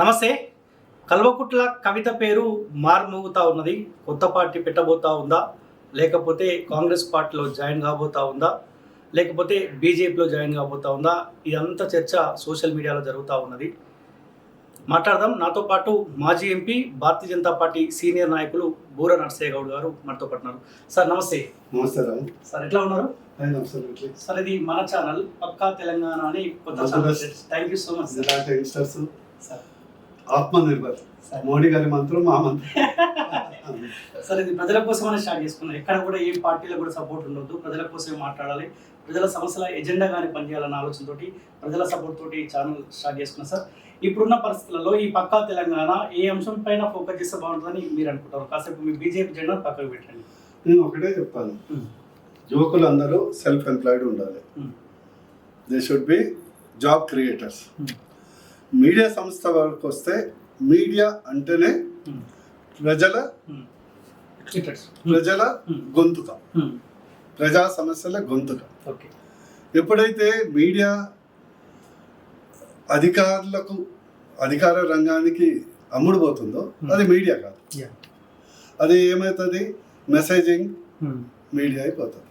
నమస్తే. కల్వకుట్ల కవిత పేరు మార్మోగుతా ఉన్నది. కొత్త పార్టీ పెట్టబోతా ఉందా? లేకపోతే కాంగ్రెస్ పార్టీలో జాయిన్ కాబోతా ఉందా? లేకపోతే బీజేపీలో జాయిన్ కాబోతా ఉందా? ఇదంతా చర్చ సోషల్ మీడియాలో జరుగుతూ ఉన్నది. మాట్లాడదాం. నాతో పాటు మాజీ MP Bharatiya Janata party senior నాయకులు బూర నర్సయ్య గౌడ్ గారు మనతో పట్టినారు సార్ నమస్తే. నమస్తే సార్. ఎట్లా ఉన్నారు? సార్ ఇది మన ఛానల్ పక్కా తెలంగాణ అని కొత్త channel. Thank you so much sir Atmanirbhar. Modi గారి మంత్రం మా మంత్రం సరే ఇది ప్రజల కోసమనే స్టార్ట్ చేసుకున్నాం ఎక్కడ కూడా ఏ పార్టీలో కూడా సపోర్ట్ ఉండొద్దు. ప్రజల కోసమే మాట్లాడాలి. ప్రజల సమస్యల ఎజెండా కానీ పనిచేయాలన్న ఆలోచనతోటి ప్రజల సపోర్ట్ తోటి ఛానల్ స్టార్ట్ చేసుకున్నాం సార్. ఇప్పుడున్న పరిస్థితులలో ఈ పక్కా తెలంగాణ ఏ అంశం పైన ఫోకస్ చేస్తే బాగుంటుందని మీరు అనుకుంటారు? కాసేపు మీ బీజేపీ జెండా పక్కకు పెట్టండి. నేను ఒకటే చెప్తాను. యువకులందరూ సెల్ఫ్ ఎంప్లాయిడ్ ఉండాలి. They should be job creators. Media సంస్థ వరకు వస్తే మీడియా అంటేనే ప్రజల ప్రజల గొంతుక. ప్రజా సమస్యల గొంతుక. ఓకే ఎప్పుడైతే మీడియా అధికారులకు అధికార రంగానికి అమ్ముడుపోతుందో అది మీడియా కాదు. అది ఏమవుతుంది మెసేజింగ్ మీడియా అయిపోతుంది.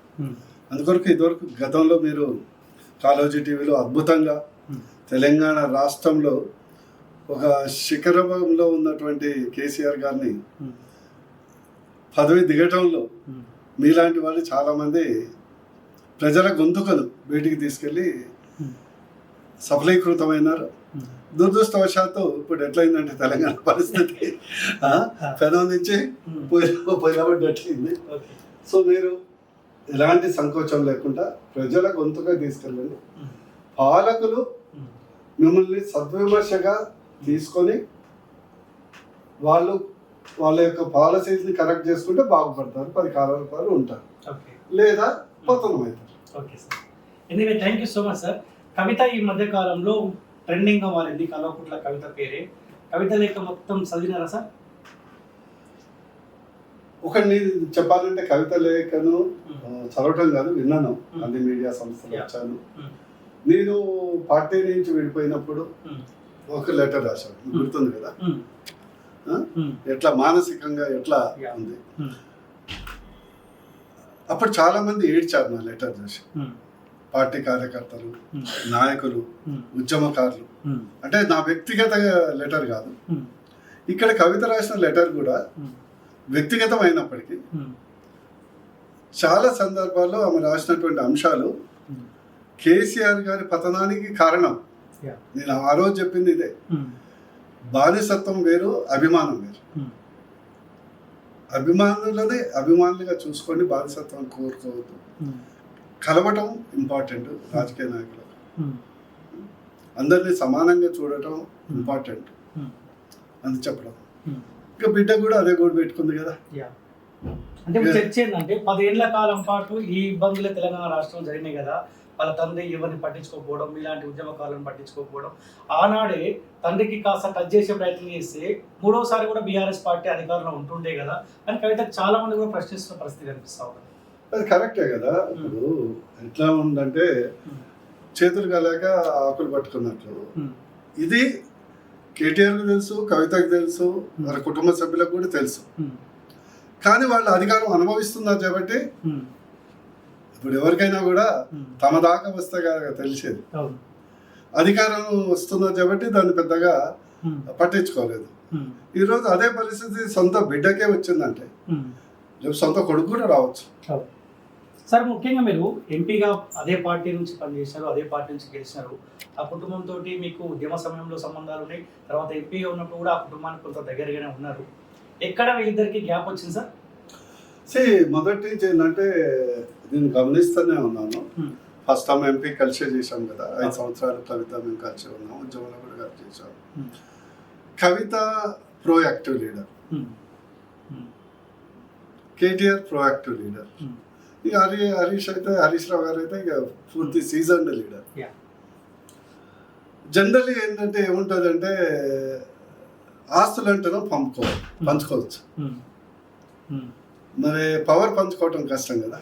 అందుకొరకు ఇదివరకు గతంలో మీరు కాలోజీ టీవీలో అద్భుతంగా Hmm. తెలంగాణ రాష్ట్రంలో ఒక శిఖరంలో ఉన్నటువంటి కేసీఆర్ గారిని పదవి దిగటంలో మీలాంటి వాళ్ళు చాలామంది ప్రజల గొంతుకలు బయటికి తీసుకెళ్ళి సఫలీకృతమైనారు. దురదృష్టవశాత్తు ఇప్పుడు ఎట్లయిందంటే తెలంగాణ పరిస్థితి? పెనం నుంచి పోయిన పోయినబడ్డట్లయింది సో మీరు ఎలాంటి సంకోచం లేకుండా ప్రజల గొంతుగా తీసుకెళ్ళండి. పాలకులు మిమ్మల్ని సద్విమర్శగా తీసుకొని వాళ్ళు వాళ్ళ యొక్క పాలసీస్ని కరెక్ట్ చేసుకుంటే బాగుపడతారు పది కాలాల పాటు ఉంటారు. ఓకే. లేదా పతనం అవుతారు okay sir. Anyway thank you so much sir Kavitha ఈ మధ్య కాలంలో ట్రెండింగ్గా మారింది కల్వకుట్ల కవిత పేరే. కవిత లేఖ మొత్తం చదివినారా సార్ ఒకటి చెప్పాలంటే కవిత లేఖను ఆ, చదవటం కాదు విన్నాను. అన్ని మీడియా సంస్థలు. వచ్చాను. Hmm. నేను పార్టీ నుంచి విడిపోయినప్పుడు Hmm. ఒక లెటర్ మీకు గుర్తుంది కదా. ఎట్లా మానసికంగా ఎట్లా. ఉంది. అప్పుడు చాలా మంది ఏడ్చారు నా లెటర్ చూసి. పార్టీ కార్యకర్తలు. నాయకులు. ఉద్యమకారులు. అంటే నా వ్యక్తిగత లెటర్ కాదు. ఇక్కడ కవిత రాసిన లెటర్ కూడా. వ్యక్తిగతమైనప్పటికీ. చాలా సందర్భాల్లో ఆమె రాసినటువంటి అంశాలు. కేసీఆర్ గారి పతనానికి కారణం. నేను ఆ రోజు చెప్పింది ఇదే. బానిసత్వం వేరు అభిమానం వేరు. అభిమానులనే అభిమానులుగా చూసుకొని బానిసత్వం కోరుకోవద్దు. కలవటం ఇంపార్టెంట్ రాజకీయ నాయకులకు Hmm. అందరినీ సమానంగా చూడటం ఇంపార్టెంట్. అని చెప్పడం. ఇంకా బిడ్డ కూడా అదే గోడు పెట్టుకుంది కదా. అంటే చర్చ ఏంటంటే పదేళ్ళ కాలం పాటు ఈ ఇబ్బందులే తెలంగాణ రాష్ట్రం జరిగినాయి కదా వాళ్ళ తండ్రి ఎవరిని పట్టించుకోకపోవడం ఇలాంటి ఉద్యమకాలను పట్టించుకోకపోవడం. ఆనాడే తండ్రికి కాస్త టచ్ చేసే ప్రయత్నం చేస్తే మూడోసారి కూడా బీఆర్ఎస్ పార్టీ అధికారంలో ఉంటుండే కదా. అని కవితకు చాలా మంది కూడా ప్రశ్నిస్తున్న పరిస్థితి కనిపిస్తా ఉంది. అది కరెక్టే కదా. ఇప్పుడు ఎట్లా ఉందంటే చేతులు కలక ఆకులు పట్టుకున్నట్లు. ఇది కేటీఆర్కి తెలుసు కవితకు తెలుసు వారి కుటుంబ సభ్యులకు కూడా తెలుసు. కానీ వాళ్ళు అధికారం అనుభవిస్తున్నారు కాబట్టి ఇప్పుడు ఎవరికైనా కూడా తమ దాకా వస్తే కదా తెలిసేది. అధికారం వస్తున్నారు కాబట్టి దాన్ని పెద్దగా పట్టించుకోలేదు. ఈరోజు అదే పరిస్థితి సొంత బిడ్డకే వచ్చిందంటే సొంత కొడుకు కూడా రావచ్చు. సార్ ముఖ్యంగా మీరు ఎంపీగా అదే పార్టీ నుంచి పనిచేశారు అదే పార్టీ నుంచి గెలిచినారు ఆ కుటుంబంతో మీకు ఉద్యమ సమయంలో సంబంధాలు ఉన్నాయి. తర్వాత ఎంపీగా ఉన్నప్పుడు కూడా ఆ కుటుంబానికి కొంత దగ్గరగానే ఉన్నారు. ఎక్కడ వీళ్ళిద్దరికి గ్యాప్ వచ్చింది సార్? సి మొదటి నుంచి ఏంటంటే నేను గమనిస్తూనే ఉన్నాను. Hmm. ఫస్ట్ టైం ఎంపీ కలిసే చేశాం కదా. ఐదు సంవత్సరాలు కవిత మేము కలిసి ఉన్నాం ఉద్యమంలో కూడా కలిసి చేశాం Hmm. Kavitha proactive leader. KTR proactive leader. Hmm. ఇక హరి హరీష్ అయితే హరీష్ రావు గారు అయితే ఇక పూర్తి సీజన్ లీడర్. జనరల్లీ ఏంటంటే ఏముంటుందంటే ఆస్తులు అంటేనో పంపుకోవాలి పంచుకోవచ్చు. మరి పవర్ పంచుకోవటం కష్టం కదా.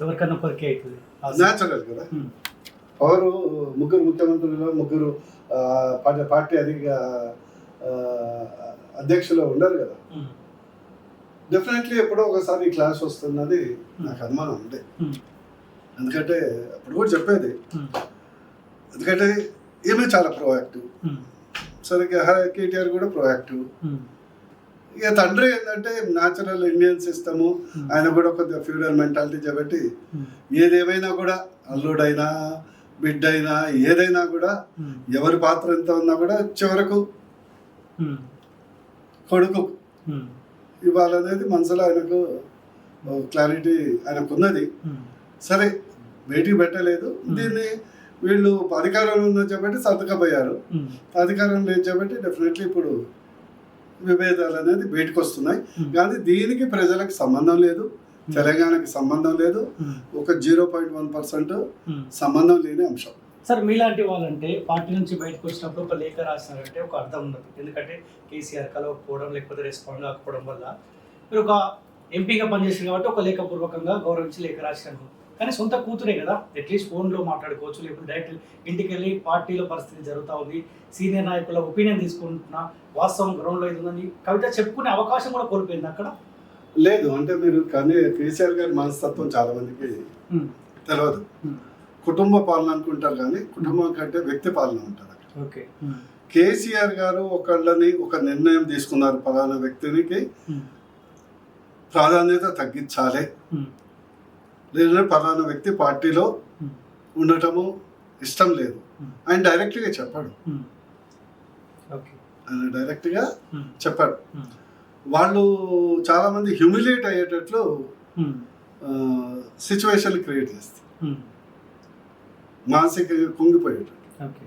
ఎవరికన్నా అవుతుంది. న్యాచురల్ కదా. పవర్ ముగ్గురు ముఖ్యమంత్రులు ముగ్గురు పార్టీ- అధిక అధ్యక్షులు ఉండరు కదా? డెఫినెట్లీ ఎప్పుడో ఒకసారి క్లాస్ వస్తున్నది నాకు అనుమానం ఉంది ఎందుకంటే అప్పుడు కూడా చెప్పేది ఎందుకంటే ఈమె చాలా ప్రోయాక్టివ్ సరిగ్గా కేటీఆర్ కూడా ప్రోయాక్టివ్ ఇక తండ్రి ఏంటంటే న్యాచురల్ ఇండియన్ సిస్టము Hmm. ఆయన కూడా కొద్దిగా ఫ్యూడల్ మెంటాలిటీ కాబట్టి ఏదేమైనా కూడా అల్లుడైనా బిడ్డైనా ఏదైనా కూడా ఉమ్, ఎవరి పాత్ర ఎంత ఉన్నా కూడా చివరకు ఉమ్, కొడుకు. ఉమ్, ఇవ్వాలనేది మనసులో ఆయనకు క్లారిటీ ఆయనకు ఉన్నది ఉమ్, సరే బయటికి పెట్టలేదు. దీన్ని వీళ్ళు అధికారంలో ఉందని చెప్పి సర్దుకపోయారు. అధికారం లేదు చెప్పి డెఫినెట్లీ ఇప్పుడు విభేదాలు అనేది బయటకు వస్తున్నాయి ఉమ్, కానీ దీనికి ప్రజలకు సంబంధం లేదు తెలంగాణకి సంబంధం లేదు ఉమ్, ఒక జీరో పాయింట్ వన్ పర్సెంట్. సంబంధం లేని అంశం. సార్ మీలాంటి వాళ్ళంటే పార్టీ నుంచి బయటకు వచ్చినప్పుడు ఒక లేఖ రాసినారంటే ఒక అర్థం ఉండదు ఎందుకంటే కేసీఆర్ కలవకపోవడం లేకపోతే రెస్పాండ్ కాకపోవడం వల్ల మీరు ఒక ఎంపీగా పనిచేసింది కాబట్టి ఒక లేఖపూర్వకంగా గౌరవించి లేఖ రాసినారు. కానీ సొంత కూతురే కదా. అట్లీస్ట్ ఫోన్లో మాట్లాడుకోవచ్చు లేకపోతే డైరెక్ట్ ఇంటికి వెళ్ళి పార్టీలో పరిస్థితి జరుగుతూ ఉంది. సీనియర్ నాయకుల ఒపీనియన్ తీసుకుంటున్నా. వాస్తవం గ్రౌండ్లో ఇది ఉందని కవిత చెప్పుకునే అవకాశం కూడా కోల్పోయింది అక్కడ. లేదు అంటే మీరు కానీ కేసీఆర్ గారి మనస్తత్వం చాలా మందికి తెలియదు కుటుంబ పాలన అనుకుంటారు కానీ కుటుంబం కంటే వ్యక్తి పాలన ఉంటుంది అక్కడ. ఓకే. కేసీఆర్ గారు ఒకళ్ళని ఒక నిర్ణయం తీసుకున్నారు. పలానా వ్యక్తినికి ప్రాధాన్యత తగ్గించాలి. లేదంటే పలానా వ్యక్తి పార్టీలో ఉండటము ఇష్టం లేదు. ఉమ్, ఆయన డైరెక్ట్గా చెప్పాడు. ఓకే ఆయన డైరెక్ట్గా ఉమ్, చెప్పాడు. వాళ్ళు చాలా మంది హ్యూమిలియేట్ అయ్యేటట్లు సిచ్యువేషన్ క్రియేట్ చేస్తారు ఉమ్. మానసిక కుంగిపోయేటట్టు. ఓకే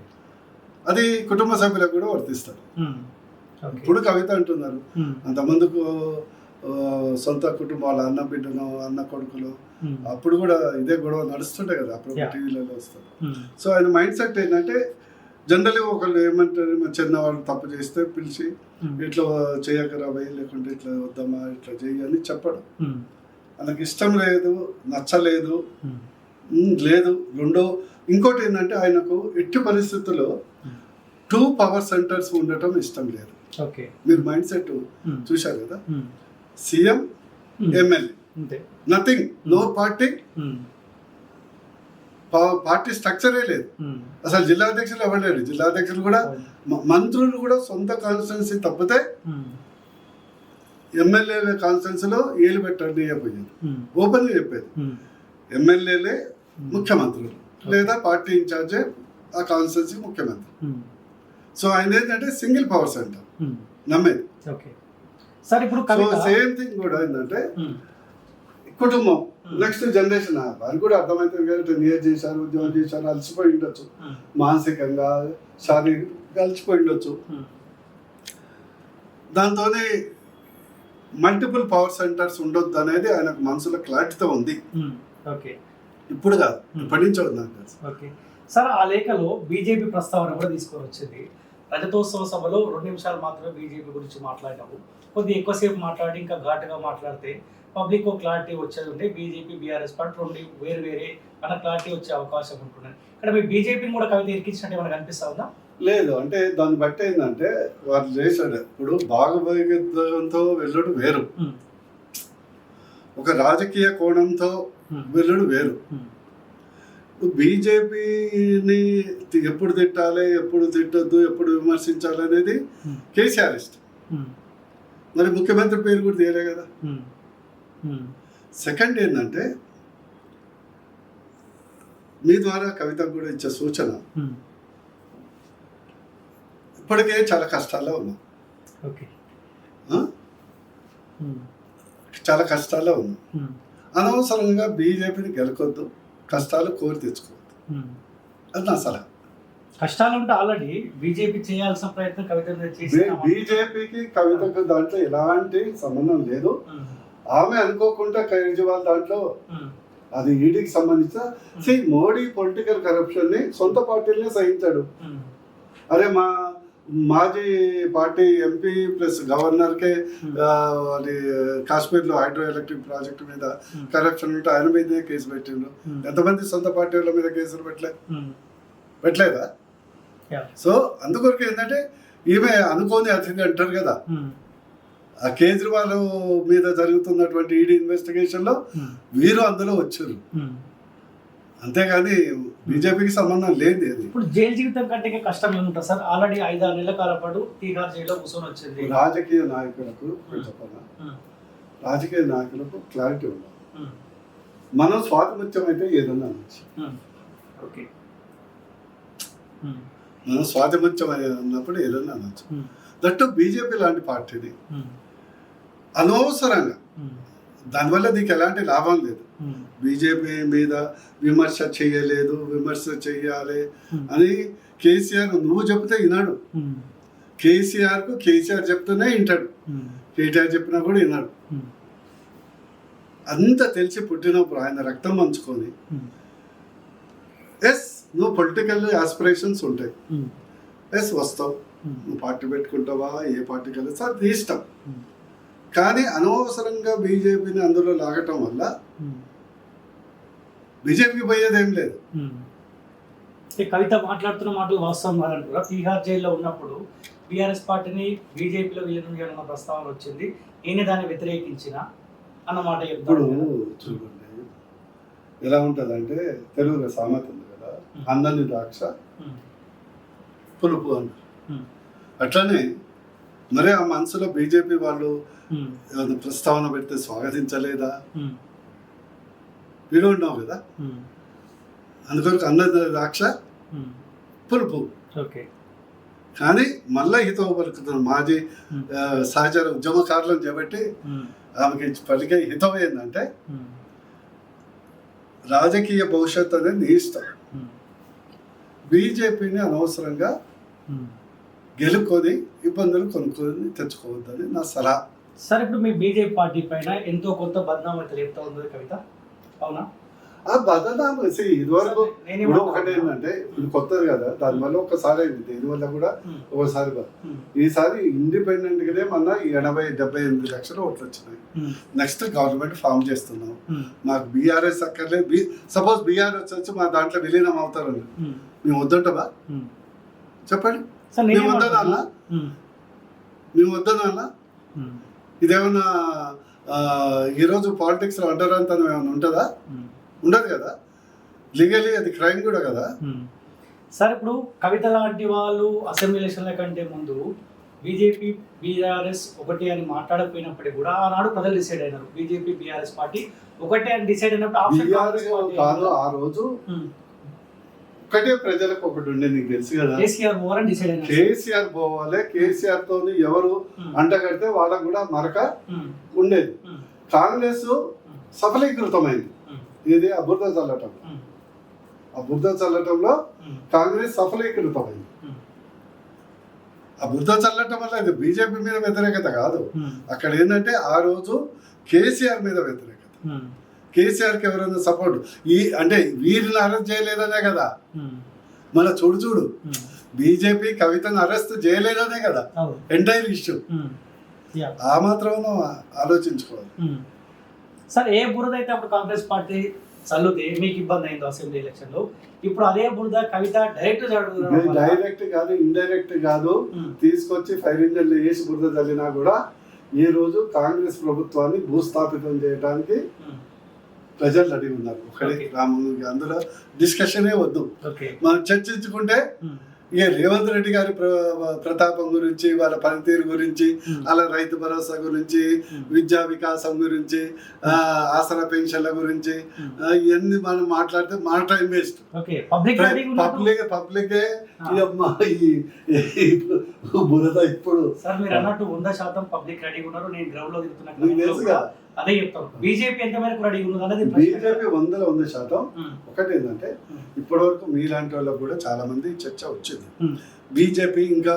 అది కుటుంబ సభ్యులకు కూడా వర్తిస్తారు ఇప్పుడు కవిత అంటున్నారు. అంతమందుకు సొంత కుటుంబాలు అన్న బిడ్డను అన్న కొడుకులు. ఉమ్, అప్పుడు కూడా ఇదే గొడవ నడుస్తుంటాయి కదా అప్పుడు. టీవీలలో వస్తారు ఉమ్, సో ఆయన మైండ్ సెట్ ఏంటంటే జనరలీ ఒకళ్ళు ఏమంటారు మా చిన్నవాళ్ళు తప్పు చేస్తే పిలిచి ఉమ్, ఇట్లా చేయకరా భయ్ లేకుంటే ఇట్లా వద్దామా ఇట్లా చెయ్యి అని చెప్పడం. ఆయనకి ఇష్టం లేదు నచ్చలేదు. లేదు రెండో ఇంకోటి ఏంటంటే ఆయనకు ఎట్టి పరిస్థితుల్లో. టూ పవర్ సెంటర్స్ ఉండటం ఇష్టం లేదు. మీరు మైండ్ సెట్ చూశారు కదా? CM um, MLA. Nothing no party party స్ట్రక్చరే లేదు. ఉమ్, అసలు జిల్లా అధ్యక్షులు ఎవరు లేరు? జిల్లా అధ్యక్షులు కూడా మ- మంత్రులు కూడా సొంత కాన్స్టిట్యున్సీ తప్పితే ఉమ్, ఎమ్మెల్యేల కాన్స్టిట్యున్సీలో ఏలు పెట్టండి ఉమ్, ఓపెన్గా చెప్పేది. ఎమ్మెల్యేలే ముఖ్యమంత్రులు. లేదా పార్టీ ఇన్ఛార్జే ఆ కాన్స్టిట్యున్సీ ముఖ్యమంత్రి. సో ఆయన ఏంటంటే సింగిల్ పవర్ సెంటర్ నమ్మేది. సార్ ఇప్పుడు సేమ్ థింగ్ కూడా ఏంటంటే ఉమ్, కుటుంబం Hmm. నెక్స్ట్ జనరేషన్ వారికి కూడా అర్థమవుతుంది కదా టెన్ ఇయర్స్ చేశారు ఉద్యోగం చేశారు అలసిపోయి ఉండొచ్చు. ఉమ్, మానసికంగా శారీరకంగా అలసిపోయి ఉండొచ్చు. దాంతోనే మల్టిపుల్ పవర్ సెంటర్స్ ఉండొద్దు అనేది ఆయనకు మనసులో క్లారిటీతో ఉంది. ఓకే ఇప్పుడు కాదు Hmm. ఇప్పటి నుంచి ఉంది సార్ ఆ లేఖలో బీజేపీ ప్రస్తావన కూడా తీసుకొని వచ్చింది. రజతోత్సవ సభలో రెండు నిమిషాలు మాత్రమే బీజేపీ గురించి మాట్లాడినాము కొద్దిగా ఎక్కువసేపు మాట్లాడి ఇంకా ఘాటుగా మాట్లాడితే పబ్లిక్ క్లారిటీ వచ్చేది ఉంటే బీజేపీ బీఆర్ఎస్ పార్టీ రెండు వేరు వేరే అన్న క్లారిటీ వచ్చే అవకాశం ఉంటున్నది ఇక్కడ మీ బీజేపీని కూడా కవిత ఇరికించినట్టు ఏమైనా కనిపిస్తా ఉందా? లేదు అంటే దాన్ని బట్టి ఏంటంటే వాళ్ళు చేశాడు. ఇప్పుడు భాగభాగంతో వెళ్ళడం వేరు. ఒక రాజకీయ కోణంతో వెళ్ళడం వేరు. బీజేపీని ఎప్పుడు తిట్టాలి ఎప్పుడు తిట్టొద్దు ఎప్పుడు విమర్శించాలి అనేది కేసీఆర్ ఇష్టం. మరి ముఖ్యమంత్రి పేరు కూడా తీయలే కదా. సెకండ్ ఏంటంటే మీ ద్వారా కవితకు కూడా ఇచ్చే సూచన. ఇప్పటికే చాలా కష్టాల్లో ఉన్నాం. చాలా కష్టాల్లో ఉన్నాం. అనవసరంగా బీజేపీని గెలకొద్దు కష్టాలు కోరి తెచ్చుకోవద్దు. అది నా సలహా. కష్టాలు ఉంటే ఆల్రెడీ బీజేపీ చేయాల్సిన ప్రయత్నం కవిత బీజేపీకి కవితకు దాంట్లో ఎలాంటి సంబంధం లేదు. ఆమె అనుకోకుండా కేజ్రీవాల్ దాంట్లో అది ఈడీకి సంబంధించిన సి మోడీ పొలిటికల్ కరప్షన్ని సొంత పార్టీలనే సహించాడు. అరే మా మాజీ పార్టీ ఎంపీ ప్లస్ గవర్నర్ కే ఆ, అది కాశ్మీర్లో హైడ్రో ఎలక్ట్రిక్ ప్రాజెక్ట్ మీద కరప్షన్ ఉంటే ఆయన మీదే కేసు పెట్టిండు ఎంతమంది సొంత పార్టీ వాళ్ళ మీద కేసులు పెట్టలే? పెట్టలేదా. సో అందుకొరకు ఏంటంటే ఈమె అనుకోని అతిథి అంటారు కదా. ఉమ్, ఆ కేజ్రీవాల్ మీద జరుగుతున్నటువంటి ఈడీ ఇన్వెస్టిగేషన్లో ఉమ్, వీరు అందులో వచ్చారు. ఉమ్. అంతేగాని బీజేపీకి సంబంధం లేదు అది. ఇప్పుడు జైలు జీవితం కంటే కష్టం ఏముంటుంది సార్. ఆల్రెడీ ఐదారు నెలల కాలం పాటు తీహార్ జైల్లో కూర్చొని వచ్చింది. రాజకీయ నాయకులకు చెప్పనా? ఉమ్, రాజకీయ నాయకులకు క్లారిటీ ఉండాలి. మనం స్వాతంత్ర్యం అయితే ఏదన్నా అనొచ్చు. ఓకే స్వాతంత్ర్యం అన్నప్పుడు ఏదన్నా అనొచ్చు. ఉమ్, దట్టు బీజేపీ లాంటి పార్టీని ఉమ్, అనవసరంగా ఉమ్, దానివల్ల నీకు ఎలాంటి లాభం లేదు. బీజేపీ మీద విమర్శ చేయలేదు విమర్శ చెయ్యాలి ఉమ్, అని కేసీఆర్ నువ్వు చెప్తే వినాడు. కేసీఆర్కు కేసీఆర్ చెప్తేనే వింటాడు. కేటీఆర్ చెప్పినా కూడా వినాడు. ఉమ్, అంత తెలిసి పుట్టినప్పుడు ఆయన రక్తం పంచుకొని ఎస్ నువ్వు పొలిటికల్ ఆస్పిరేషన్స్ ఉంటాయి. ఉమ్, ఎస్ వస్తావు. ఉమ్, నువ్వు పార్టీ పెట్టుకుంటావా? ఏ పార్టీకి వెళ్ళి సార్ నీ ఇష్టం. ఉమ్, కానీ అనవసరంగా బీజేపీని అందులో లాగటం వల్ల బీజేపీకి పోయేది ఏం లేదు కవిత మాట్లాడుతున్న మాటలు వాస్తవం కాదంటారా తీహార్ జైల్లో ఉన్నప్పుడు బీఆర్ఎస్ పార్టీని బీజేపీలో విలీనం చేయాలన్న ప్రస్తావన వచ్చింది. ఈయన దాన్ని వ్యతిరేకించిన అన్న మాట ఇప్పుడు చూడండి. ఎలా ఉంటుందంటే తెలుగులో సామెత కదా అన్నని ద్రాక్ష ఉమ్, పులుపు అంటారు ఉమ్, అట్లనే మరి ఆ మనసులో బీజేపీ వాళ్ళు ప్రస్తావన పెడితే స్వాగతించలేదా? వీడు ఉన్నావు కదా. అందుకొరకు అన్నది ద్రాక్ష. పులుపు. ఓకే కానీ మళ్ళా హితవు పలుకుతున్న మాజీ సహచర ఉద్యమకారులను చేపట్టి ఆమెకి పలికే హితం ఏంటంటే రాజకీయ భవిష్యత్తు అనేది నీ ఇష్టం. బీజేపీని అనవసరంగా ఉమ్. గెలుకొని ఇబ్బందులు కొనుక్కొని తెచ్చుకోవద్దని నా సలహా. సార్ ఇప్పుడు మీ బీజేపీ పార్టీ పైన ఎంతో కొంత బద్నాం అయితే లేపుతా ఉంది కవిత. అవునా? See, ఇదివరకు ఇప్పుడు ఒకటి? ఏంటంటే ఇది కొత్తది కదా దానివల్ల ఒకసారి అయింది. దీనివల్ల కూడా ఒకసారి ఈసారి ఇండిపెండెంట్ గానే మన ఎనభై డెబ్బై ఎనిమిది లక్షలు ఓట్లు వచ్చినాయి. నెక్స్ట్ గవర్నమెంట్ ఫామ్ చేస్తున్నాం. మాకు బీఆర్ఎస్ అక్కర్లేదు. బీ సపోజ్ బీఆర్ఎస్ వచ్చి మా దాంట్లో విలీనం అవుతారు మేము వద్దంటవా. చెప్పండి. మేము నేనేం వద్దనా మేము వద్దనా ఇదేమన్నా ఈరోజు పాలిటిక్స్లో అంటరాంతనం ఏమైనా ఉంటుందా? ఉండదు కదా. లీగలీ అది క్రైమ్ కూడా కదా. సార్ ఇప్పుడు కవిత లాంటి వాళ్ళు అసెంబ్లీ ఎలక్షన్ల కంటే ముందు బీజేపీ బీఆర్ఎస్ ఒకటి అని మాట్లాడకపోయినప్పటికీ కూడా ఆనాడు ప్రజలు డిసైడ్ అయినారు. బీజేపీ బీఆర్ఎస్ పార్టీ ఒకటే అని డిసైడ్ అయినప్పుడు కాదు ఆ రోజు ఒకటే ప్రజలకు ఒకటి ఉండే నీకు తెలుసు కదా. కేసీఆర్ డిసైడ్ కేసీఆర్ పోవాలి కేసీఆర్ తోని ఎవరు అంటగడితే వాళ్ళకు కూడా మరక ఉండేది. కాంగ్రెస్ సఫలీకృతమైంది. ఇది అబుర్ద చల్లటం ఉమ్, అబుర్ద చల్లటంలో కాంగ్రెస్ సఫలీకృతమైంది. ఆ బుద్ధ చల్లటం వల్ల ఇది బీజేపీ మీద వ్యతిరేకత కాదు. అక్కడ ఏంటంటే ఆ రోజు కేసీఆర్ మీద వ్యతిరేకత. కేసీఆర్కి ఎవరైనా సపోర్ట్? ఈ అంటే వీరిని అరెస్ట్ చేయలేదనే కదా. మన చూడు చూడు. బీజేపీ కవితను అరెస్ట్ చేయలేదనే కదా. Entire issue. ఆ మాత్రం ఆలోచించుకోవాలి. సార్ ఏ బురద అయితే అప్పుడు కాంగ్రెస్ పార్టీ చల్లుతే మీకు ఇబ్బంది అయిందో అసెంబ్లీ ఎలక్షన్లో ఇప్పుడు అదే బురద కవిత డైరెక్ట్ డైరెక్ట్ కాదు ఇండైరెక్ట్ కాదు. తీసుకొచ్చి ఫైర్ ఇంజన్లు వేసి బురద చల్లినా కూడా ఈ రోజు కాంగ్రెస్ ప్రభుత్వాన్ని భూస్థాపితం చేయడానికి ప్రజలు రెడీ ఉన్నారు. ఒకటి అందులో డిస్కషనే వద్దు. మనం చర్చించుకుంటే ఇక రేవంత్ రెడ్డి గారి ప్ర- ప్రతాపం గురించి వాళ్ళ పనితీరు గురించి అలా రైతు భరోసా గురించి విద్యా వికాసం గురించి ఆసరా పెన్షన్ల గురించి ఇవన్నీ మనం మాట్లాడితే మన టైం వేస్ట్. పబ్లిక్ పబ్లిక్ ఈ ఈ ఈ బురద ఇప్పుడు. సార్ మీరు అన్నట్టు వంద శాతం పబ్లిక్ రెడీగా ఉన్నారు. నేను గ్రౌండ్లో అదే చెప్తాను బీజేపీ ఎంత మేరకు రెడీగా ఉన్నది. బీజేపీ వందల వంద శాతం ఒకటి ఏంటంటే ఇప్పటి వరకు మీలాంటి వాళ్ళకు కూడా చాలా మంది చర్చ వచ్చింది. బీజేపీ ఇంకా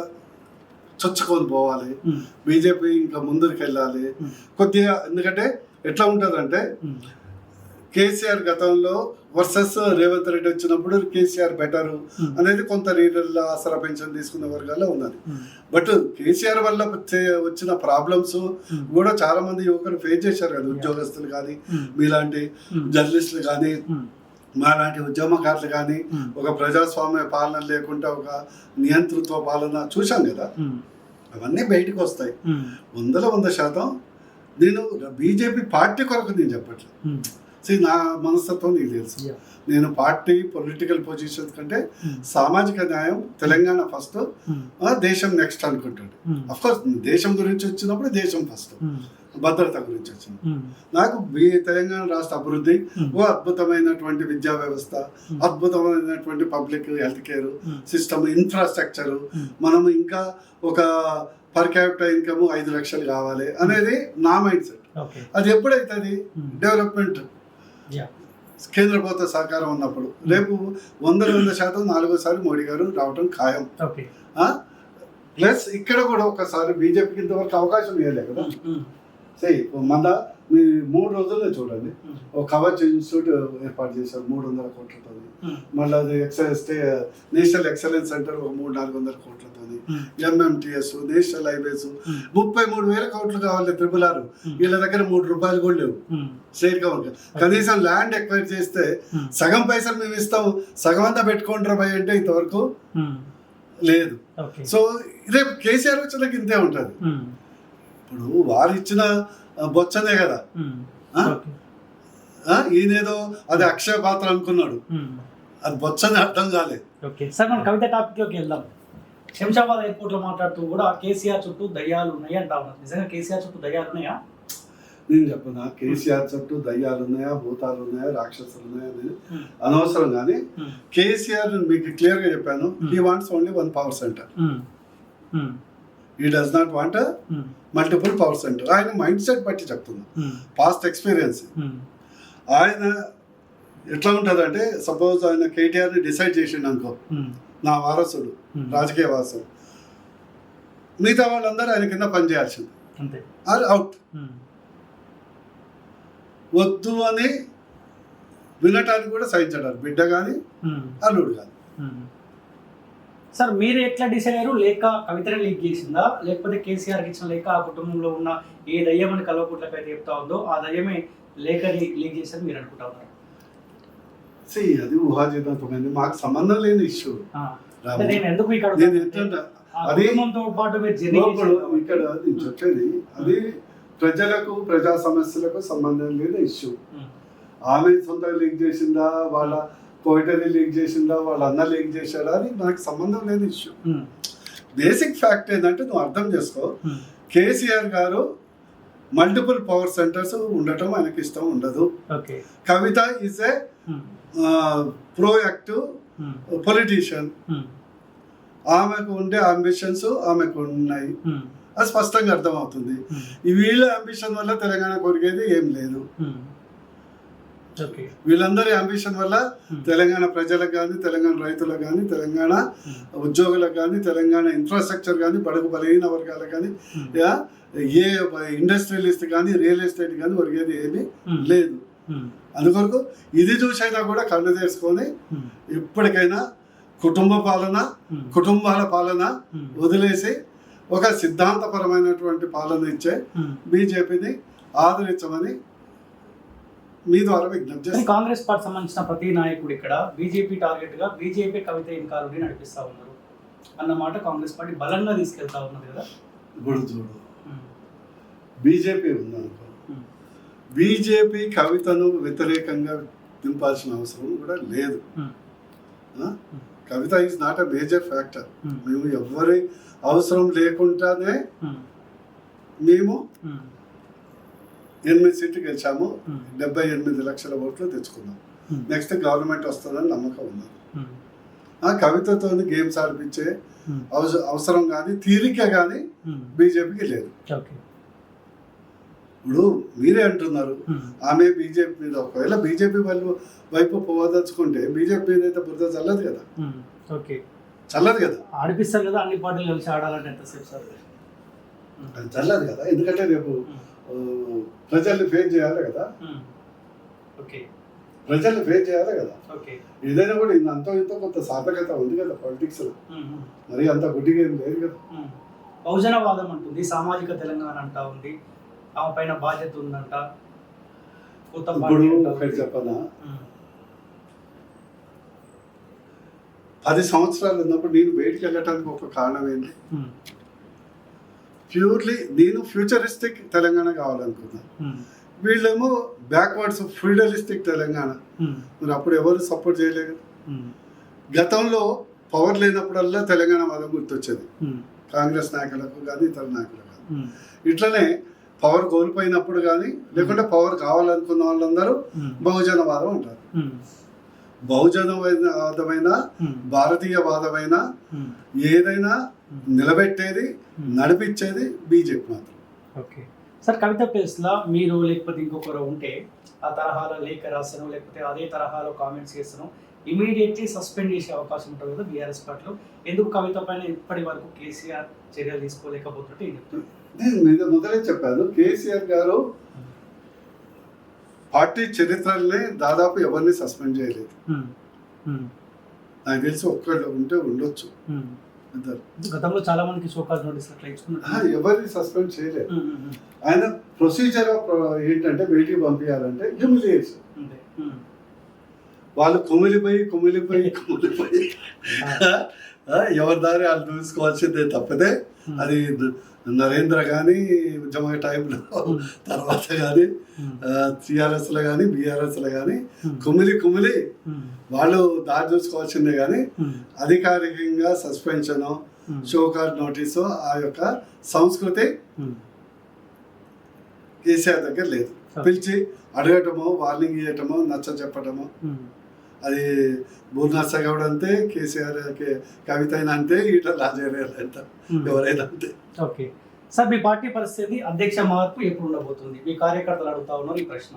చొచ్చుకొని పోవాలి. బీజేపీ ఇంకా ముందుకు వెళ్ళాలి. కొద్దిగా ఎందుకంటే ఎట్లా ఉంటుందంటే కేసీఆర్ గతంలో వర్సెస్ రేవంత్ రెడ్డి వచ్చినప్పుడు కేసీఆర్ బెటర్ ఉమ్, అనేది కొంత రీడర్ల ఆసరా పెన్షన్ తీసుకున్న వర్గాల్లో ఉన్నది. ఉమ్, బట్ కేసీఆర్ వల్ల వచ్చే- వచ్చిన ప్రాబ్లమ్స్ ఉమ్, కూడా చాలా మంది యువకులు ఫేస్ చేశారు కదా ఉద్యోగస్తులు కానీ మీలాంటి జర్నలిస్టులు కానీ మాలాంటి ఉద్యమకారులు కానీ ఒక ప్రజాస్వామ్య పాలన లేకుండా ఒక నియంతృత్వ పాలన చూశాం కదా. అవన్నీ బయటకు వస్తాయి. వందల వంద శాతం నేను బీజేపీ పార్టీ కొరకు నేను చెప్పట్లేదు. See, నా మనస్తత్వం నీకు తెలుసు. నేను పార్టీ పొలిటికల్ పొజిషన్ కంటే ఉమ్, సామాజిక న్యాయం తెలంగాణ ఫస్ట్ ఉమ్, దేశం నెక్స్ట్ అనుకుంటాడు. కోర్స్ దేశం గురించి వచ్చినప్పుడు దేశం ఫస్ట్ భద్రత గురించి వచ్చింది. నాకు బి- తెలంగాణ రాష్ట్ర అభివృద్ధి ఓ అద్భుతమైనటువంటి విద్యా వ్యవస్థ అద్భుతమైనటువంటి public health care system infrastructure మనం ఇంకా ఒక పర్ క్యాపిటల్ ఇన్కమ్ ఐదు లక్షలు కావాలి అనేది నా మైండ్ సెట్ అది ఎప్పుడైతుంది? డెవలప్మెంట్ కేంద్ర ప్రభుత్వ సహకారం ఉన్నప్పుడు రేపు వందల వంద శాతం నాలుగోసారి మోడీ గారు రావడం ఖాయం. ప్లస్ ఇక్కడ కూడా ఒకసారి బీజేపీకి ఇంతవరకు అవకాశం ఇవ్వలే కదా. ఉమ్, సే మన మీ మూడు రోజుల్లో చూడండి. ఒక కవచ్ ఇన్స్టిట్యూట్ ఏర్పాటు చేశారు మూడు వందల కోట్లతో మళ్ళీ అది excel stay national excellence centre ఒక మూడు నాలుగు వందల కోట్లతో ఎంఎంటిఎస్ నేషనల్ హైవేస్. ముప్పై మూడు వేల కోట్లు కావాలి ట్రిపుల్ ఆర్ వీళ్ళ దగ్గర మూడు రూపాయలు కూడా లేవు. స్టేట్ గవర్నమెంట్ కనీసం ల్యాండ్ ఎక్వైర్ చేస్తే సగం పైసలు మేము ఇస్తాం సగం అంతా పెట్టుకుంటారా భయ్ అంటే ఇంతవరకు లేదు. సో రేపు కేసీఆర్ వచ్చినాక ఇంతే ఉంటుంది. ఇప్పుడు వారు ఇచ్చిన బొచ్చనే కదా. ఈయనేదో అది అక్షయ పాత్ర అనుకున్నాడు. అది బొచ్చని అర్థం కాలేదు ఓకే. సార్ మనం కవిత వెళ్దాం. శంషాబాద్ ఎయిర్పోర్ట్లో మాట్లాడుతూ కూడా కేసీఆర్ చుట్టూ దయ్యాలు ఉన్నాయి అంటా ఉన్నారు. నిజంగా కేసీఆర్ చుట్టూ దయ్యాలు ఉన్నాయా? నేను చెప్పనా? కేసీఆర్ చుట్టూ దయ్యాలు ఉన్నాయా? భూతాలు ఉన్నాయా? రాక్షసులు ఉన్నాయా అనేది అనవసరం కానీ కేసీఆర్ మీకు క్లియర్గా చెప్పాను. He wants only one power centre he does not want multiple power centre ఆయన మైండ్ సెట్ బట్టి ఉమ్, పాస్ట్ ఎక్స్పీరియన్స్ ఉమ్, ఆయన ఎట్లా ఉంటుంది అంటే సపోజ్ ఆయన కేటీఆర్ని డిసైడ్ చేసిండు అనుకో ఉమ్, నా వారసుడు రాజకీయ వారసుడు మిగతా వాళ్ళందరూ ఆయన కింద పనిచేయాల్సింది అది అవుట్. వద్దు అని వినటానికి కూడా సహించడారు. బిడ్డ కానీ అల్లుడు కానీ. సార్ మీరు ఎట్లా డిసైడ్ అయ్యారు? లేక కవితని లీక్ చేసిందా? లేకపోతే కేసీఆర్ ఇచ్చిన లేక ఆ కుటుంబంలో ఉన్న ఏ దయ్యం అని కల్వకుట్లకి అయితే చెప్తా ఉందో ఆ దయ్యమే లేఖని లీక్ చేశారు మీరు అనుకుంటా ఉన్నారు? సి అది ఊహాజీతమైంది మాకు సంబంధం లేని ఇష్యూ. నేను ఎందుకు ఇక్కడ అది- పాటు మీరు. ఇక్కడ నేను చెప్పేది అది ప్రజలకు ప్రజా సమస్యలకు సంబంధం లేని ఇష్యూ. ఆమె సొంతంగా లీక్ చేసిందా? వాళ్ళ పోయిటరీ లీక్ చేసిందా వాళ్ళ అన్న లీక్ చేశాడా అని నాకు సంబంధం లేని ఇష్యూ బేసిక్ ఫ్యాక్ట్ ఏంటంటే నువ్వు అర్థం చేసుకో. ఉమ్, కేసీఆర్ గారు మల్టిపుల్ పవర్ సెంటర్స్ ఉండటం ఆయనకి ఇష్టం ఉండదు. Kavitha is a um, proactive um, politician ఆమెకు ఉండే అంబిషన్స్ ఆమెకు ఉన్నాయి. ఉమ్, అది స్పష్టంగా అర్థమవుతుంది. ఈ వీళ్ళ అంబిషన్ వల్ల తెలంగాణ కొరిగేది ఏం లేదు. వీళ్ళందరి అంబిషన్ వల్ల ఉమ్, తెలంగాణ ప్రజలకు కానీ తెలంగాణ రైతులకు కానీ తెలంగాణ ఉమ్, ఉద్యోగులకు కానీ తెలంగాణ ఇన్ఫ్రాస్ట్రక్చర్ కానీ బడుగు బలహీన వర్గాలకు కానీ యా, ఏ ఇండస్ట్రియలిస్ట్ కానీ రియల్ ఎస్టేట్ కానీ ఒరిగేది ఏమీ లేదు. అందుకొరకు ఇది చూసైనా కూడా కళ్ళు చేసుకొని ఇప్పటికైనా కుటుంబ పాలన కుటుంబాల పాలన వదిలేసి ఒక సిద్ధాంతపరమైనటువంటి పాలన ఇచ్చే. బీజేపీని ఆదరించమని మీ ద్వారా విజ్ఞప్తి కాంగ్రెస్ పార్టీ సంబంధించిన ప్రతి నాయకుడు ఇక్కడ బీజేపీ టార్గెట్గా బీజేపీ కవిత ఇంకాలని నడిపిస్తా ఉన్నారు. అన్నమాట కాంగ్రెస్ పార్టీ బలంగా తీసుకెళ్తా ఉన్నది కదా? ఇప్పుడు చూడు. బీజేపీ ఉందనుకో. బీజేపీ కవితను వ్యతిరేకంగా దింపాల్సిన అవసరం కూడా లేదు? Kavitha is not a major factor మేము ఎవ్వరి అవసరం లేకుండానే మేము ఎనిమిది సీట్లు గెలిచాము. డెబ్బై ఎనిమిది లక్షల ఓట్లు తెచ్చుకున్నాం. నెక్స్ట్ గవర్నమెంట్ వస్తుందని నమ్మకం ఉన్నది కవితతో గేమ్స్ ఆడిపించే అవసరం కానీ తీరిక కానీ బీజేపీకి లేదు. ఓకే. ఇప్పుడు మీరే అంటున్నారు. ఆమె బీజేపీ మీద ఒకవేళ బీజేపీ వాళ్ళు వైపు పోవదలుచుకుంటే బీజేపీ మీద అయితే బురద చల్లదు కదా. ఓకే. చల్లదు కదా. ఆడిపిస్తారు కదా అన్ని పార్టీలు కలిసి ఆడాలంటే ఎంతసేపు సార్ చల్లదు కదా. ఎందుకంటే రేపు ప్రజల్ని ఫేస్ చేయాలి కదా. ఓకే. ప్రజల్ని ఫేస్ చేయాలి కదా. ఓకే. ఏదైనా కూడా ఇంత అంతో ఇంతో కొంత సాధకత ఉంది కదా పాలిటిక్స్లో. మరి అంత గుడ్డిగా ఏం లేదు కదా. బహుజనవాదం అంటుంది సామాజిక తెలంగాణ అంటా ఉంది. ఆమె పైన బాధ్యత ఉందంట. కొత్త ఇప్పుడు ఒకటి. చెప్పనా? పది సంవత్సరాలు ఉన్నప్పుడు నేను బయటికి వెళ్ళటానికి ఒక కారణం ఏంటి? ప్యూర్లీ నేను ఫ్యూచరిస్టిక్ తెలంగాణ కావాలనుకున్నాను వీళ్ళేమో బ్యాక్వర్డ్స్ ఫ్యూడలిస్టిక్ తెలంగాణ. మరి అప్పుడు ఎవరు సపోర్ట్ చేయలేదు? గతంలో పవర్ లేనప్పుడల్లా తెలంగాణ వాదం గుర్తొచ్చేది. కాంగ్రెస్ నాయకులకు కానీ ఇతర నాయకులకు కానీ ఇట్లనే పవర్ కోల్పోయినప్పుడు కానీ లేకుంటే పవర్ కావాలనుకున్న వాళ్ళందరూ బహుజనవాదం అంటారు బహుజనవాదమైన భారతీయవాదమైన ఏదైనా నిలబెట్టేది నడిపించేది బీజేపీ మాత్రం. ఓకే. సార్ కవిత ప్లేస్లో మీరు లేకపోతే ఇంకొకరు ఉంటే ఆ తరహాలో లేఖ రాస్తాను లేకపోతే అదే తరహాలో కామెంట్స్ చేస్తాను ఇమీడియట్లీ సస్పెండ్ చేసే అవకాశం ఉంటుంది కదా బీఆర్ఎస్ పార్టీలో. ఎందుకు కవిత పైన ఇప్పటి వరకు కేసీఆర్ చర్యలు తీసుకోలేకపోతుంటే ఏం నేను మీద మొదలే చెప్పాను. కేసీఆర్ గారు పార్టీ చరిత్రల్ని దాదాపు ఎవరిని సస్పెండ్ చేయలేదు. నాకు తెలిసి ఒక్కళ్ళు ఉంటే ఉండొచ్చు. గతంలో చాలా మందికి షోకాజ్ నోటీస్ అట్లా ఆ, ఇచ్చుకున్నారు ఎవరిని సస్పెండ్ చేయలేదు. ఆయన ప్రొసీజర్ ఏంటంటే బయటికి పంపించాలంటే హ్యూమిలియేషన్ వాళ్ళు కుమిలిపోయి కుమిలిపోయి కుమిలిపోయి. ఎవరి దారి వాళ్ళు చూసుకోవాల్సిందే తప్పితే అది నరేంద్ర కానీ ఉద్యమ టైంలో తర్వాత కానీ టీఆర్ఎస్లో కానీ బీఆర్ఎస్లో కానీ కుమిలి కుమిలి వాళ్ళు దారి చూసుకోవాల్సిందే కానీ అధికారికంగా సస్పెన్షన్ షోకార్ నోటీసు ఆ యొక్క సంస్కృతి కేసీఆర్ దగ్గర లేదు. పిలిచి అడగటమో వార్నింగ్ ఇవ్వటమో నచ్చ చెప్పటమో అది బూర్నర్స గౌడ్ అంతే కేసీఆర్ కవిత అయినా అంతే ఈట రాజేరియల్ అంత. ఎవరైనా అంతే. ఓకే. సార్ మీ పార్టీ పరిస్థితి అధ్యక్ష మార్పు ఎప్పుడు ఉండబోతుంది? మీ కార్యకర్తలు అడుగుతా ఉన్నారు ఈ ప్రశ్న.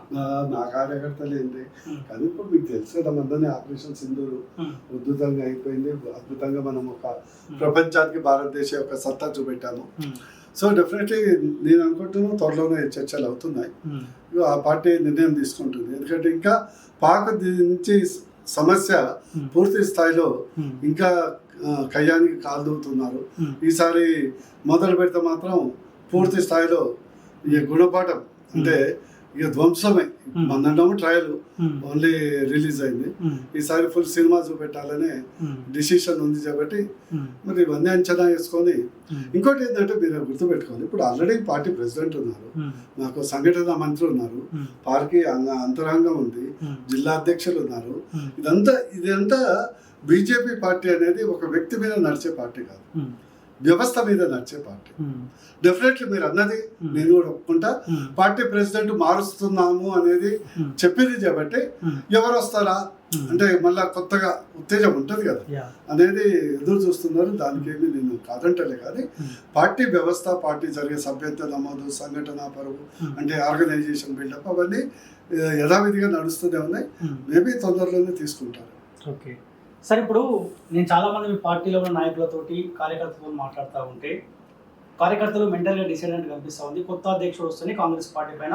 నా కార్యకర్తలు ఏంటి? కానీ ఇప్పుడు మీకు తెలుసు కదా మందని ఆపరేషన్ సింధూరు అద్భుతంగా అయిపోయింది. అద్భుతంగా మనం ఒక ప్రపంచానికి భారతదేశ యొక్క సత్తా చూపెట్టాము. సో డెఫినెట్లీ నేను అనుకుంటున్నాను త్వరలోనే చర్చలు అవుతున్నాయి. ఆ పార్టీ నిర్ణయం తీసుకుంటుంది. ఎందుకంటే ఇంకా పాక్ నుంచి సమస్య పూర్తి స్థాయిలో ఇంకా ఆ, కయ్యానికి కాలుదూతున్నారు ఈసారి మొదలు పెడితే మాత్రం పూర్తి స్థాయిలో ఈ గుణపాఠం అంటే ఇక ధ్వంసమే. మొన్నంటేమో ట్రయల్ ఓన్లీ రిలీజ్ అయింది. ఈసారి ఫుల్ సినిమా చూపెట్టాలనే డిసిషన్ ఉంది కాబట్టి మరి ఇవన్నీ అంచనా వేసుకొని ఇంకోటి ఏంటంటే మీరు గుర్తుపెట్టుకోవాలి ఇప్పుడు ఆల్రెడీ పార్టీ ప్రెసిడెంట్ ఉన్నారు. నాకు సంఘటన మంత్రి ఉన్నారు. పార్టీ అంతరంగం ఉంది. జిల్లా అధ్యక్షులు ఉన్నారు. ఇదంతా ఇదంతా బీజేపీ పార్టీ అనేది ఒక వ్యక్తి మీద నడిచే పార్టీ కాదు. వ్యవస్థ మీద నడిచే పార్టీ. డెఫినెట్లీ మీరు అన్నది నేను కూడా ఒప్పుకుంటా. పార్టీ ప్రెసిడెంట్ మారుస్తున్నాము అనేది చెప్పింది కాబట్టి ఎవరు వస్తారా? అంటే మళ్ళా కొత్తగా ఉత్తేజం ఉంటుంది కదా. అనేది ఎదురు చూస్తున్నారు. దానికి ఏమి నేను కాదంటలే కానీ పార్టీ వ్యవస్థ పార్టీ జరిగే సభ్యత్వ నమోదు సంఘటన పరువు అంటే ఆర్గనైజేషన్ బిల్డప్ అవన్నీ యథావిధిగా నడుస్తూనే ఉన్నాయి. మేబీ తొందరలోనే తీసుకుంటారు. ఓకే సార్ ఇప్పుడు నేను చాలా మంది మీ పార్టీలో ఉన్న నాయకులతోటి కార్యకర్తలతో మాట్లాడుతూ ఉంటే కార్యకర్తలు మెంటల్గా డిసైడెంట్ కనిపిస్తూ ఉంది. కొత్త అధ్యక్షుడు వస్తుంది కాంగ్రెస్ పార్టీ పైన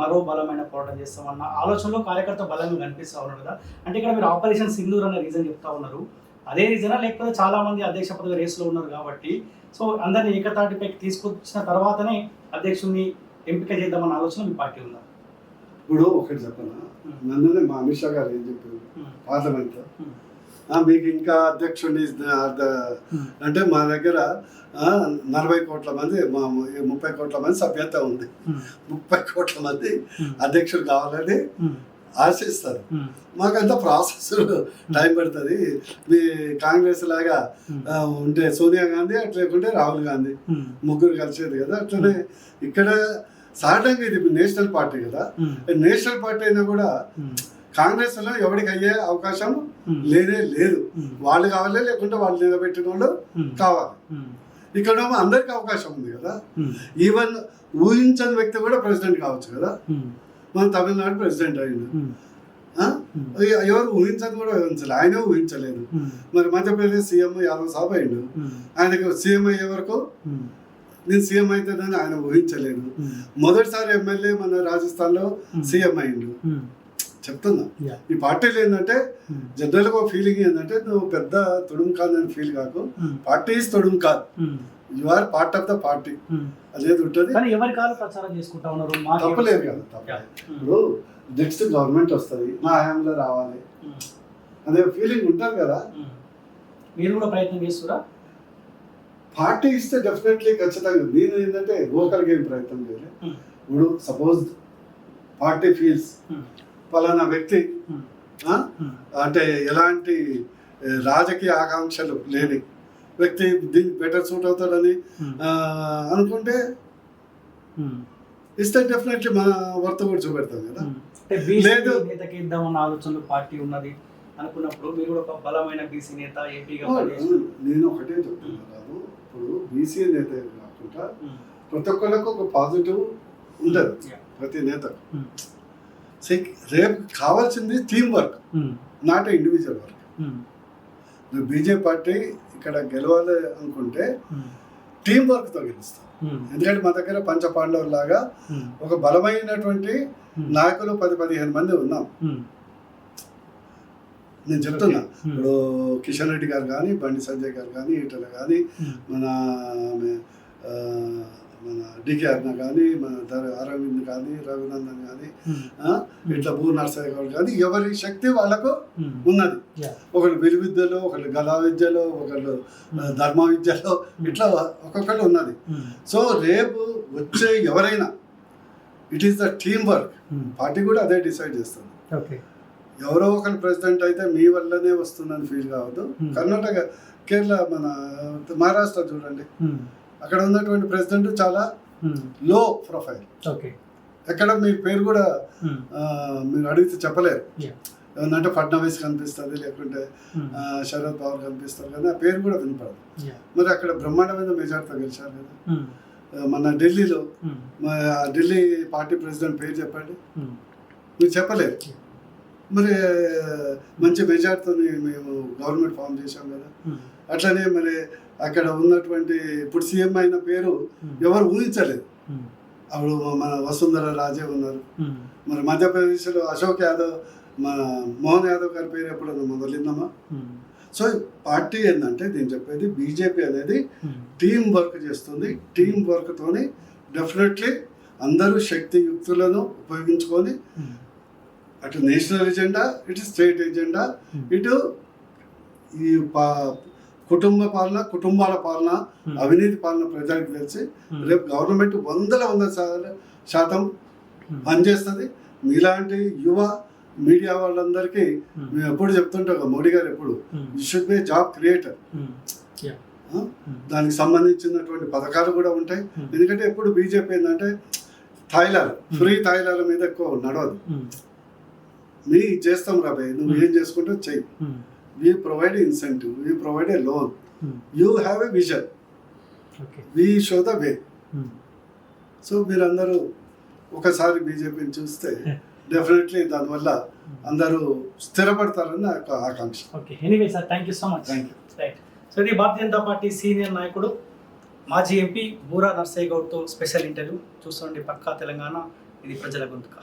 మరో బలమైన పోరాటం చేస్తామన్న ఆలోచనలో కార్యకర్త బలంగా కనిపిస్తూ ఉన్నారు కదా. అంటే ఇక్కడ మీరు ఆపరేషన్ సింధూర్ అనే రీజన్ చెప్తా ఉన్నారు. అదే రీజనా లేకపోతే చాలా మంది అధ్యక్ష పదవి రేసులో ఉన్నారు కాబట్టి సో అందరిని ఏకతాటిపైకి తీసుకొచ్చిన తర్వాతనే అధ్యక్షుడిని ఎంపిక చేద్దామన్న ఆలోచన మీ పార్టీ ఉందా? ఇప్పుడు ఒకటి చెప్పనా? నన్నునే మా అమిత్ షా గారు ఏం చెప్పారు? పార్లమెంట్. మీకు ఇంకా అధ్యక్షుడిని అంటే మా దగ్గర నలభై కోట్ల మంది మా ముప్పై కోట్ల మంది సభ్యత ఉంది. ముప్పై కోట్ల మంది అధ్యక్షుడు కావాలని ఆశిస్తారు. మాకంత ప్రాసెస్ టైం పడుతుంది. మీ కాంగ్రెస్ లాగా ఉంటే సోనియా గాంధీ అట్లా లేకుంటే రాహుల్ గాంధీ. ముగ్గురు కలిసేది కదా. అట్లనే ఇక్కడ సహజంగా ఇది నేషనల్ పార్టీ కదా. నేషనల్ పార్టీ అయినా కూడా కాంగ్రెస్లో ఎవరికి అయ్యే అవకాశం లేనే లేదు. వాళ్ళు కావాలి లేకుంటే వాళ్ళు నిలబెట్టిన వాళ్ళు కావాలి. ఇక్కడ అందరికి అవకాశం ఉంది కదా. ఈవెన్ ఊహించని వ్యక్తి కూడా ప్రెసిడెంట్ కావచ్చు కదా. మన తమిళనాడు ప్రెసిడెంట్ అయింది ఎవరు ఊహించని కూడా ఊహించలేదు ఆయనే ఊహించలేదు. మరి మధ్యప్రదేశ్ సీఎం యాదవ్ సాబ్ అయిండు ఆయనకు సీఎం అయ్యే వరకు నేను సీఎం అవుతుందని ఆయన ఊహించలేదు. మొదటిసారి ఎమ్మెల్యే మన రాజస్థాన్లో సీఎం అయిండు. చెప్తున్నా. ఈ పార్టీలు ఏంటంటే జనరల్గా ఫీలింగ్ ఏంటంటే నువ్వు పెద్ద తుడుము కాదని ఫీల్ కాకు. పార్టీ ఈస్ తుడుము కాదు. You are part of the party అనేది ఉంటుంది. కానీ ఎవరి కాలు ప్రచారం చేసుకుంటా ఉన్నారు మాకు తప్పలేదు కదా తప్పలేదు. ఇప్పుడు నెక్స్ట్ గవర్నమెంట్ వస్తుంది మా హయాంలో రావాలి. అనే ఫీలింగ్ ఉంటుంది కదా. మీరు కూడా ప్రయత్నం చేస్తురా? పార్టీ ఇస్తే డెఫినెట్లీ ఖచ్చితంగా. నేను ఏంటంటే లోకల్గా ఏం ప్రయత్నం చేయలేదు Hmm. ఇప్పుడు సపోజ్ పార్టీ ఫీల్స్ Hmm. పలానా వ్యక్తి. అంటే ఎలాంటి రాజకీయ ఆకాంక్షలు లేని వ్యక్తి దీనికి బెటర్ సూట్ అవుతాడని అనుకుంటే. ఇస్తే డెఫినెట్లీ మన వర్త కూడా చూపెడతాం కదా లేదు. నేతకి ఇద్దామన్న ఆలోచనలు పార్టీ ఉన్నది అనుకున్నప్పుడు మీరు కూడా ఒక బలమైన బీసీ నేత ఎంపీగా నేను ఒకటే చెప్తున్నా రాదు ఇప్పుడు బీసీ నేత కాకుండా. ప్రతి ఒక్కళ్ళకు ఒక పాజిటివ్ Yeah. ప్రతి. సెక్- రేపు కావాల్సింది team work. Not individual work. నువ్వు బీజేపీ పార్టీ ఇక్కడ గెలవాలి అనుకుంటే. టీం వర్క్తో గెలుస్తాం. ఎందుకంటే మా దగ్గర పంచ పాండవుల లాగా Hmm. ఒక బలమైనటువంటి Hmm. నాయకులు పది పదిహేను మంది ఉన్నాం Hmm. నేను చెప్తున్నా. ఇప్పుడు కిషన్ రెడ్డి గారు కానీ బండి సంజయ్ గారు కానీ ఈటల కానీ. మన మన డికే అర్ణ కానీ మన అరవింద్ కానీ రఘునందన్ కానీ Hmm. ఇట్లా భూ నర్సయ్య గారు కానీ ఎవరి శక్తి వాళ్ళకు Hmm. ఉన్నది. ఒకళ్ళు విలు విద్యలో ఒకళ్ళు గలా విద్యలో ఒకళ్ళు ఆ, ధర్మ విద్యలో ఇట్లా ఒక్కొక్కళ్ళు ఉన్నది Hmm. సో రేపు వచ్చే ఎవరైనా it is the team work Hmm. Party కూడా అదే డిసైడ్ చేస్తుంది. ఎవరో ఒకరు ప్రెసిడెంట్ అయితే మీ వల్లనే వస్తుందని ఫీల్ కావద్దు Hmm. కర్ణాటక కేరళ మన మహారాష్ట్ర చూడండి Hmm. అక్కడ ఉన్నటువంటి ప్రెసిడెంట్ చాలా. లో ప్రొఫైల్ Okay. ఎక్కడ మీ పేరు కూడా Hmm. మీరు అడిగితే చెప్పలేరు. ఏమంటే ఫడ్నవీస్ కనిపిస్తుంది లేకుంటే Hmm. శరద్ పవార్ కనిపిస్తారు కానీ ఆ పేరు కూడా వినపడదు. మరి అక్కడ బ్రహ్మాండమైన మెజార్టీతో గెలిచారు కదా Hmm. మన ఢిల్లీలో ఢిల్లీ పార్టీ ప్రెసిడెంట్ పేరు చెప్పండి. మీరు చెప్పలేరు మరి మంచి మెజార్టీతో మేము గవర్నమెంట్ ఫామ్ చేశాం కదా. అట్లనే మరి అక్కడ ఉన్నటువంటి ఇప్పుడు సీఎం అయిన పేరు Hmm. ఎవరు ఊహించలేదు Hmm. అప్పుడు మన వసుంధర రాజే ఉన్నారు Hmm. మరి మధ్యప్రదేశ్లో అశోక్ యాదవ్ మన మోహన్ యాదవ్ గారి పేరు ఎప్పుడన్నా మొదలైందమ్మా. సో పార్టీ ఏంటంటే నేను చెప్పేది బీజేపీ అనేది. టీం వర్క్ చేస్తుంది టీం వర్క్తోని డెఫినెట్లీ అందరూ శక్తి యుక్తులను ఉపయోగించుకొని. అటు నేషనల్ ఎజెండా ఇటు స్టేట్ ఎజెండా. ఇటు ఈ పా- కుటుంబ పాలన కుటుంబాల పాలన Hmm. అవినీతి పాలన ప్రజలకు తెలిసి Hmm. రేపు గవర్నమెంట్ వందల వంద శాతం Hmm. పనిచేస్తుంది మీలాంటి యువ మీడియా వాళ్ళందరికీ. మేము ఎప్పుడు చెప్తుంటాం మోడీ గారు ఎప్పుడు షుడ్ బి జాబ్ క్రియేటర్. దానికి సంబంధించినటువంటి పథకాలు కూడా ఉంటాయి. ఎందుకంటే ఎప్పుడు బీజేపీ ఏంటంటే థాయిలాలు ఫ్రీ థాయిలాల మీద ఎక్కువ నడవదు. మీ చేస్తాం రాబాయ్ నువ్వు. ఏం చేసుకుంటే చెయ్యి Hmm. We provide incentive we provide a loan Hmm. You have a vision Okay. We show the way Hmm. So మీరందరూ ఒకసారి బీజేపీని చూస్తే డెఫినెట్లీ దానివల్ల అందరూ స్థిరపడతారని నా యొక్క ఆకాంక్ష. Okay anyway sir thank you so much thank you right so ఇది భారతీయ జనతా పార్టీ సీనియర్ నాయకుడు మాజీ ఎంపీ బూరా నర్సయ్య గౌడ్తో స్పెషల్ ఇంటర్వ్యూ. చూస్తుండే పక్కా తెలంగాణ. ఇది ప్రజల గొంతుక.